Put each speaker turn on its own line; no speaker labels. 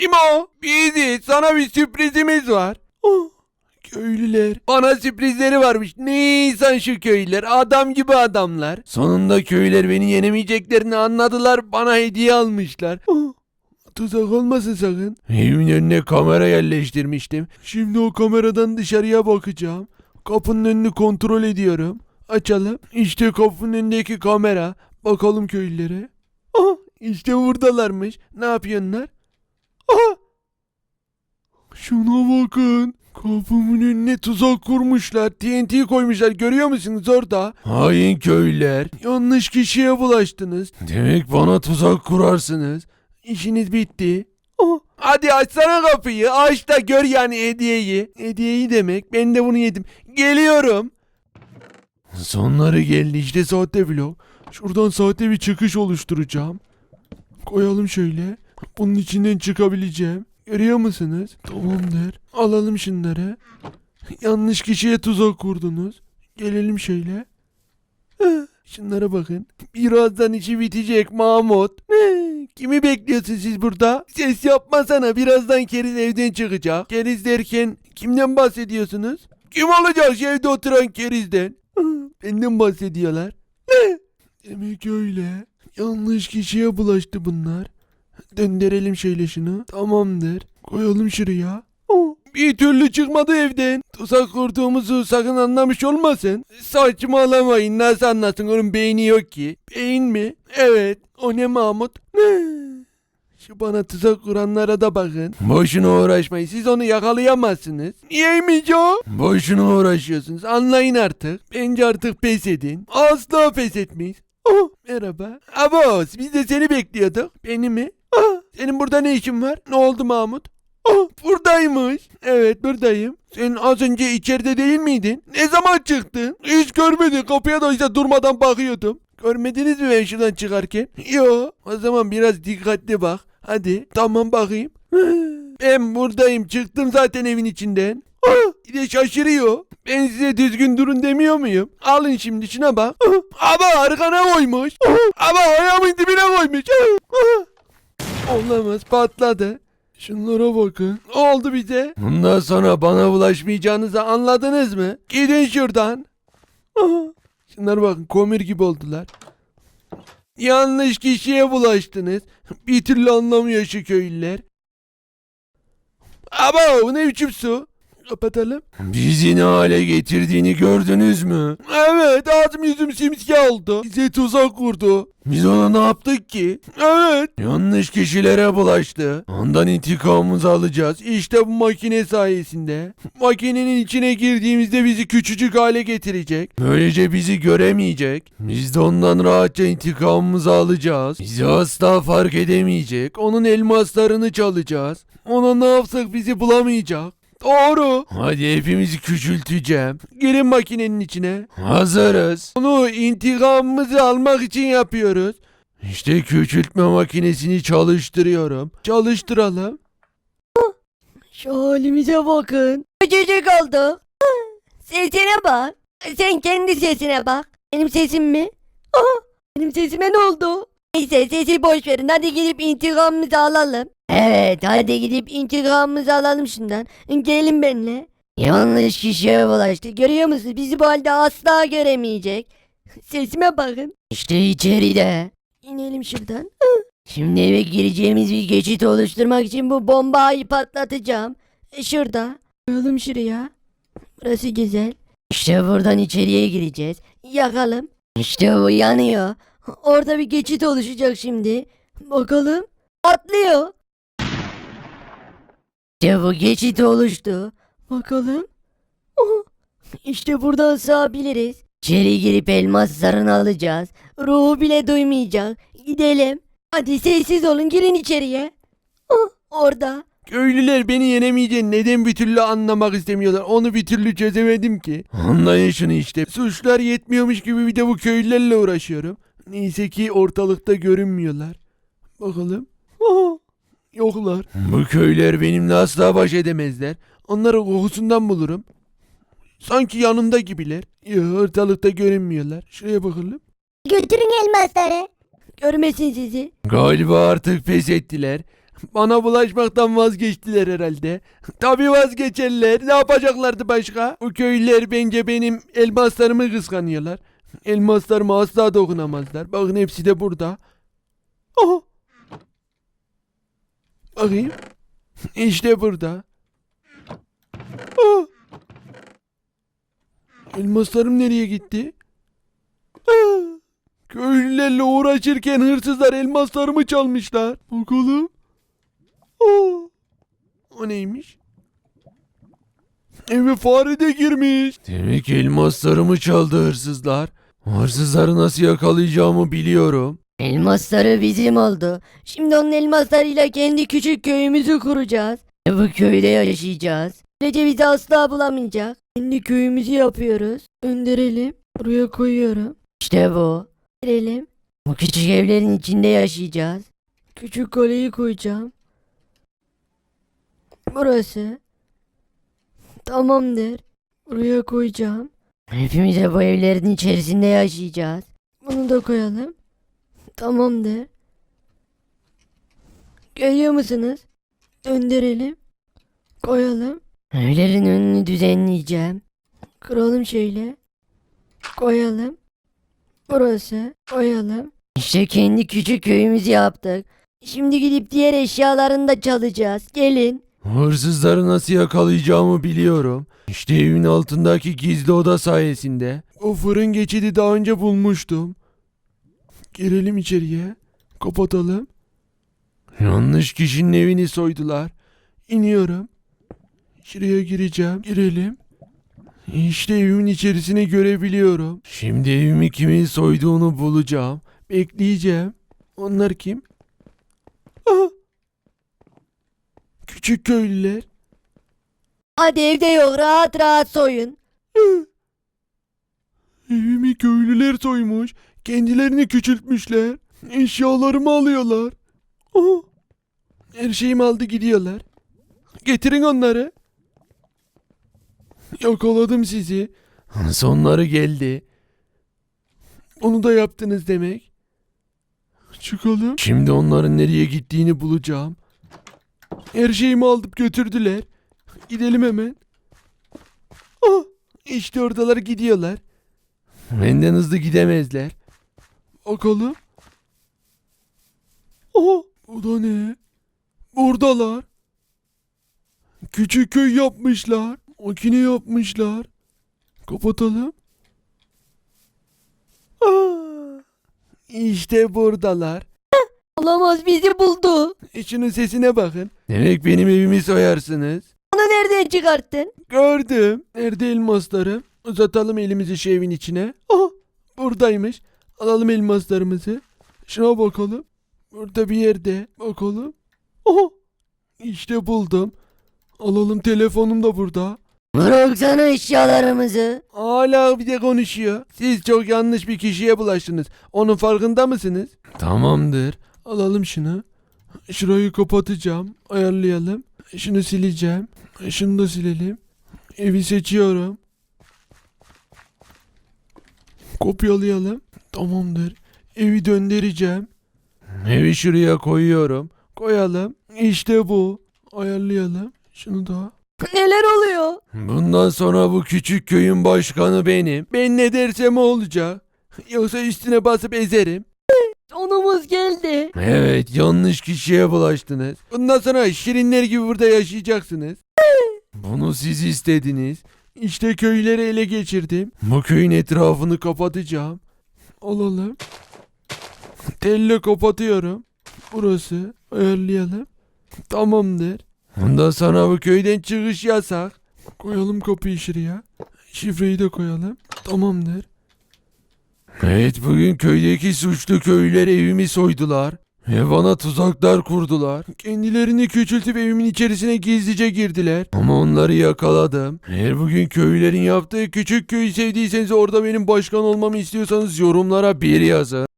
Kim o? Biziz. Sana bir sürprizimiz var. Oh, köylüler. Bana sürprizleri varmış. Ne insan şu köylüler. Adam gibi adamlar. Sonunda köylüler beni yenemeyeceklerini anladılar. Bana hediye almışlar. Oh, Tuzak olmasın sakın. Evimin önüne kamera yerleştirmiştim. Şimdi o kameradan dışarıya bakacağım. Kapının önünü kontrol ediyorum. Açalım. İşte kapının önündeki kamera. Bakalım köylülere. Ah, işte buradalarmış. Ne yapıyorlar? Şuna bakın. Kapımın önüne tuzak kurmuşlar. TNT koymuşlar. Görüyor musunuz orada? Hain köylüler. Yanlış kişiye bulaştınız. Demek bana tuzak kurarsınız. İşiniz bitti. Oh, hadi açsana kapıyı. Aç da gör yani hediyeyi. Hediyeyi demek. Ben de bunu yedim. Geliyorum. Sonları geldi işte sahte vlog. Şuradan sahte bir çıkış oluşturacağım. Koyalım şöyle. Bunun içinden çıkabileceğim. Görüyor musunuz? Tamamdır. Alalım şunları. Yanlış kişiye tuzak kurdunuz. Gelelim şöyle. Şunlara bakın. Birazdan işi bitecek Mahmut. Kimi bekliyorsunuz siz burada? Ses yapmasana. Birazdan keriz evden çıkacak. Keriz derken kimden bahsediyorsunuz? Kim olacak şu evde oturan kerizden? Benden bahsediyorlar. Ne? Demek öyle. Yanlış kişiye bulaştı bunlar. Döndürelim şöyle şunu. Tamamdır. Koyalım şuraya. Oh, Bir türlü çıkmadı evden. Tuzak kurduğumuzu sakın anlamış olmasın. Saçmalamayın nasıl anlasın onun beyni yok ki. Beyin mi? Evet. O ne Mahmut? Şu bana tuzak kuranlara da bakın. Boşuna uğraşmayın. Siz onu yakalayamazsınız. Niyeymiş o? Boşuna uğraşıyorsunuz. Anlayın artık. Bence artık pes edin. Asla pes etmeyiz. Oh, merhaba. Abos biz de seni bekliyorduk. Beni mi? Senin burada ne işin var? Ne oldu Mahmut? Ah, buradaymış. Evet buradayım. Sen az önce içeride değil miydin? Ne zaman çıktın? Hiç görmedim. Kapıya da işte durmadan bakıyordum. Görmediniz mi ben şuradan çıkarken? Yo. O zaman biraz dikkatli bak. Hadi. Tamam bakayım. Ben buradayım. Çıktım zaten evin içinden. Bir de şaşırıyor. Ben size düzgün durun demiyor muyum? Alın şimdi şuna bak. Ama arkana koymuş. Ama ayağımın dibine koymuş. Olamaz patladı. Şunlara bakın. Ne oldu bize? Bundan sonra bana bulaşmayacağınızı anladınız mı? Gidin şuradan. Aha. Şunlara bakın komür gibi oldular. Yanlış kişiye bulaştınız. Bir türlü anlamıyor şu köylüler. Ama bu ne biçim su? Kapatalım. Bizi ne hale getirdiğini gördünüz mü? Evet ağzım yüzüm simsiyah oldu. Bize tuzak kurdu. Biz ona ne yaptık ki? Evet. Yanlış kişilere bulaştı. Ondan intikamımızı alacağız. İşte bu makine sayesinde. Makinenin içine girdiğimizde bizi küçücük hale getirecek. Böylece bizi göremeyecek. Biz de ondan rahatça intikamımızı alacağız. Bizi asla fark edemeyecek. Onun elmaslarını çalacağız. Ona ne yapsak bizi bulamayacak. Doğru. Hadi hepimizi küçülteceğim. Girin makinenin içine. Hazırız. Bunu intikamımızı almak için yapıyoruz. İşte küçültme makinesini çalıştırıyorum. Çalıştıralım.
Şu halimize bakın. Küçücük oldu. Sesine bak. Sen kendi sesine bak. Benim sesim mi? Aha, benim sesime ne oldu? Neyse sesi boş verin. Hadi gidip intikamımızı alalım. Evet hadi gidip intikamımızı alalım şundan. Gelin benimle. Yanlış kişiye bulaştı. Görüyor musunuz? Bizi bu halde asla göremeyecek. Sesime bakın. İşte içeride. İnelim şuradan. Şimdi eve gireceğimiz bir geçit oluşturmak için bu bombayı patlatacağım. E, Şurada. Koyalım şuraya. Burası güzel. İşte buradan içeriye gireceğiz. Yakalım. İşte bu yanıyor. Orada bir geçit oluşacak şimdi. Bakalım. Atlıyor. İşte geçit oluştu. Bakalım. Oh, İşte buradan sığabiliriz. İçeri girip elmaslarını alacağız. Ruhu bile duymayacak. Gidelim. Hadi sessiz olun girin içeriye. Oh, orada.
Köylüler beni yenemeyeceğini neden bir türlü anlamak istemiyorlar. Onu bir türlü çözemedim ki. Anlayın şunu işte. Suçlar yetmiyormuş gibi bir de bu köylülerle uğraşıyorum. Neyse ki ortalıkta görünmüyorlar. Bakalım. Aha, yoklar. Bu köyler benimle asla baş edemezler. Onları kokusundan bulurum. Sanki yanımda gibiler. Ya ortalıkta görünmüyorlar. Şuraya bakalım.
Götürün elmasları. Görmesin sizi.
Galiba artık pes ettiler. Bana bulaşmaktan vazgeçtiler herhalde. Tabii vazgeçerler. Ne yapacaklardı başka? Bu köylüler bence benim elmaslarımı kıskanıyorlar. Elmaslarıma asla dokunamazlar. Bakın hepsi de burada. Aha. Bakayım. İşte burada. Aa! Elmaslarım nereye gitti? Aa! Köylülerle uğraşırken hırsızlar elmaslarımı çalmışlar. Bakalım. Aa! O neymiş? Eve fare de girmiş. Demek elmaslarımı çaldı hırsızlar. Hırsızları nasıl yakalayacağımı biliyorum.
Elmasları bizim oldu. Şimdi onun elmaslarıyla kendi küçük köyümüzü kuracağız. Bu köyde yaşayacağız. Böylece bizi asla bulamayacak. Kendi köyümüzü yapıyoruz. Gönderelim. Buraya koyuyorum. İşte bu. Verelim. Bu küçük evlerin içinde yaşayacağız. Küçük kaleyi koyacağım. Burası. Tamamdır. Buraya koyacağım. Hepimiz bu evlerin içerisinde yaşayacağız. Bunu da koyalım. Tamamdır. Görüyor musunuz? Döndürelim. Koyalım. Evlerin önünü düzenleyeceğim. Kıralım şöyle. Koyalım. Burası. Koyalım. İşte kendi küçük köyümüzü yaptık. Şimdi gidip diğer eşyalarını da çalacağız. Gelin.
Hırsızları nasıl yakalayacağımı biliyorum. İşte evin altındaki gizli oda sayesinde. O fırın geçidi daha önce bulmuştum. Girelim içeriye. Kapatalım. Yanlış kişinin evini soydular. İniyorum. Şuraya gireceğim. Girelim. İşte evimin içerisini görebiliyorum. Şimdi evimi kimin soyduğunu bulacağım. Bekleyeceğim. Onlar kim? Aha. Küçük köylüler.
Hadi evde yok rahat rahat soyun.
Evimi köylüler soymuş. Kendilerini küçültmüşler. Eşyalarımı alıyorlar. Aha. Her şeyimi aldı gidiyorlar. Getirin onları. Yakaladım sizi. Sonları geldi. Onu da yaptınız demek. Çıkalım. Şimdi onların nereye gittiğini bulacağım. Her şeyimi alıp götürdüler. Gidelim hemen. Ah, işte oradalar gidiyorlar. Benden hızlı gidemezler. Bakalım. Aha, bu da ne? Buradalar. Küçük köy yapmışlar. Makine yapmışlar. Kapatalım. Aa, işte buradalar.
Olamaz bizi buldu.
Şunun sesine bakın. Demek benim evimi soyarsınız.
Onu nereden çıkarttın?
Gördüm. Nerede elmaslarım? Uzatalım elimizi şu evin içine. Aha buradaymış. Alalım elmaslarımızı. Şuna bakalım. Burada bir yerde. Bakalım. Aha işte buldum. Alalım telefonum da burada.
Bıraksana eşyalarımızı.
Hala bir de konuşuyor. Siz çok yanlış bir kişiye bulaştınız. Onun farkında mısınız? Tamamdır. Alalım şunu. Şurayı kapatacağım. Ayarlayalım. Şunu sileceğim. Şunu da silelim. Evi seçiyorum. Kopyalayalım. Tamamdır. Evi döndüreceğim. Evi şuraya koyuyorum. Koyalım. İşte bu. Ayarlayalım. Şunu da.
Neler oluyor?
Bundan sonra bu küçük köyün başkanı benim. Ben ne dersem o olacak. Yoksa üstüne basıp ezerim.
Sonumuz geldi.
Evet yanlış kişiye bulaştınız. Bundan sonra şirinler gibi burada yaşayacaksınız. Bunu siz istediniz. İşte köyleri ele geçirdim. Bu köyün etrafını kapatacağım. Alalım. Telle kapatıyorum. Burası. Ayarlayalım. Tamamdır. Ondan sonra bu köyden çıkış yasak. Koyalım kapıyı şuraya. Şifreyi de koyalım. Tamamdır. Evet bugün köydeki suçlu köylüler evimi soydular. Ve bana tuzaklar kurdular. Kendilerini küçültüp evimin içerisine gizlice girdiler. Ama onları yakaladım. Eğer bugün köylülerin yaptığı küçük köyü sevdiyseniz orada benim başkan olmamı istiyorsanız yorumlara bir yazın.